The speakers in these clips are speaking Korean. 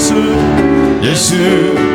예수 예수.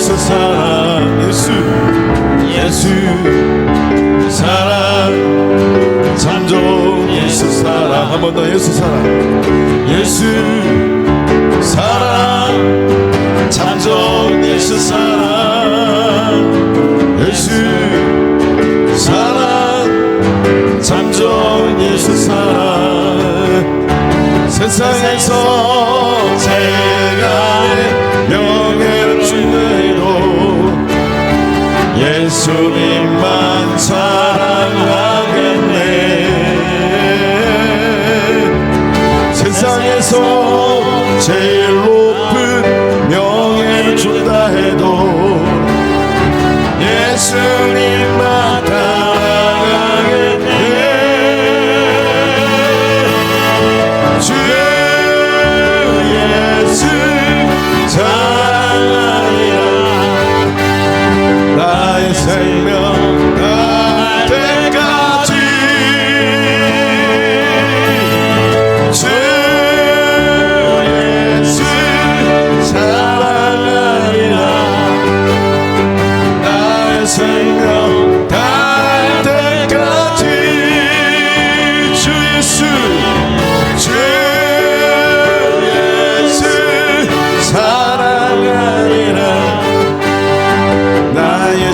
예수 사랑 예수 예수 사랑. 참좋 예수 사랑. 한 번 더 예수 사랑. 예수 사랑. 참좋 예수 사랑. 예수 사랑. 참좋 예수 사랑. 주님만 사랑하겠네. 세상에서 제일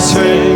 take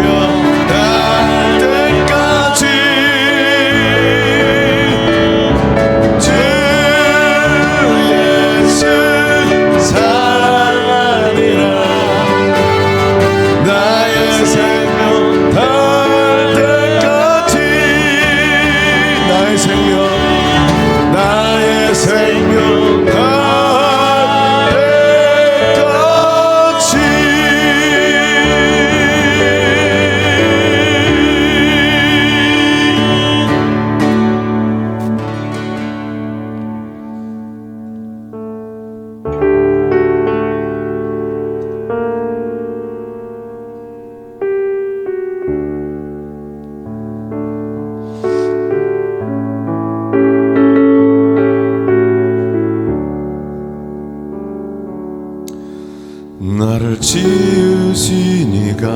당신이가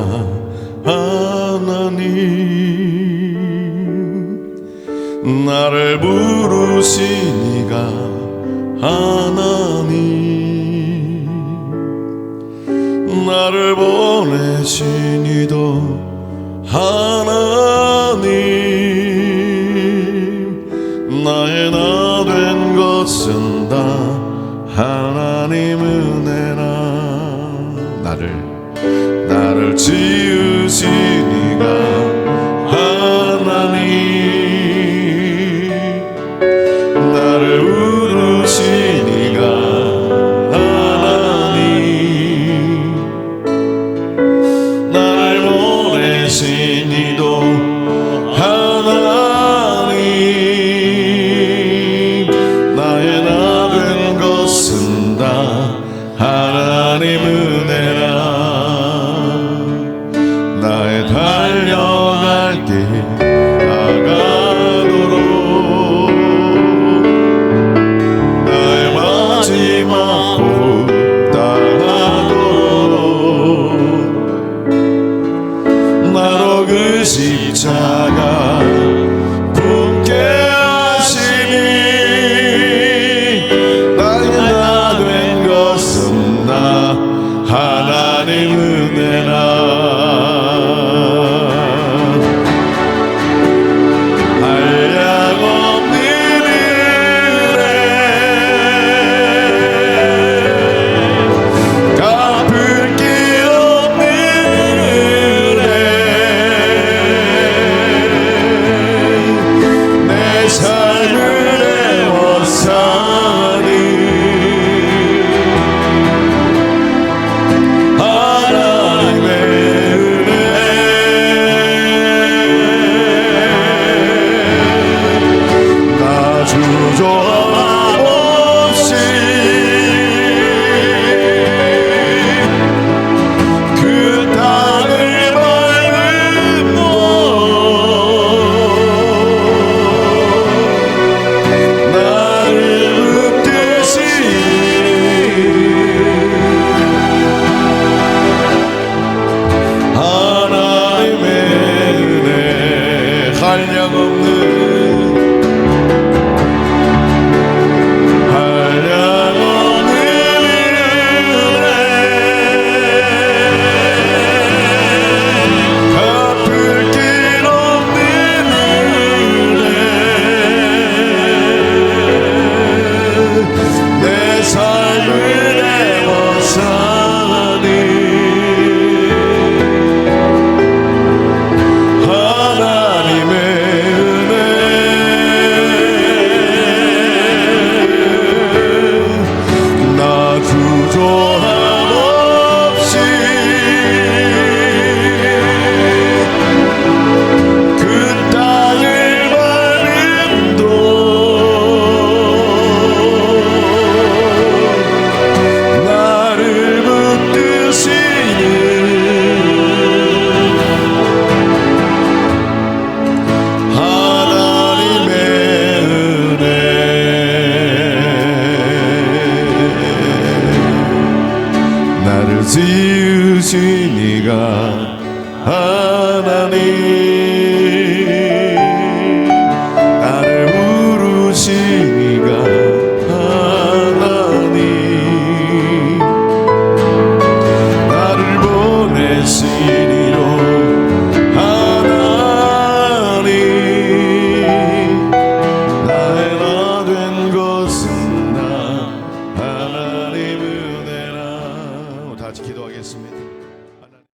하나님. 나를 부르시니가 하나님. 나를 보내시니도 하나님. 나의 나 된 것은 다 하나님은 나를 지으시니가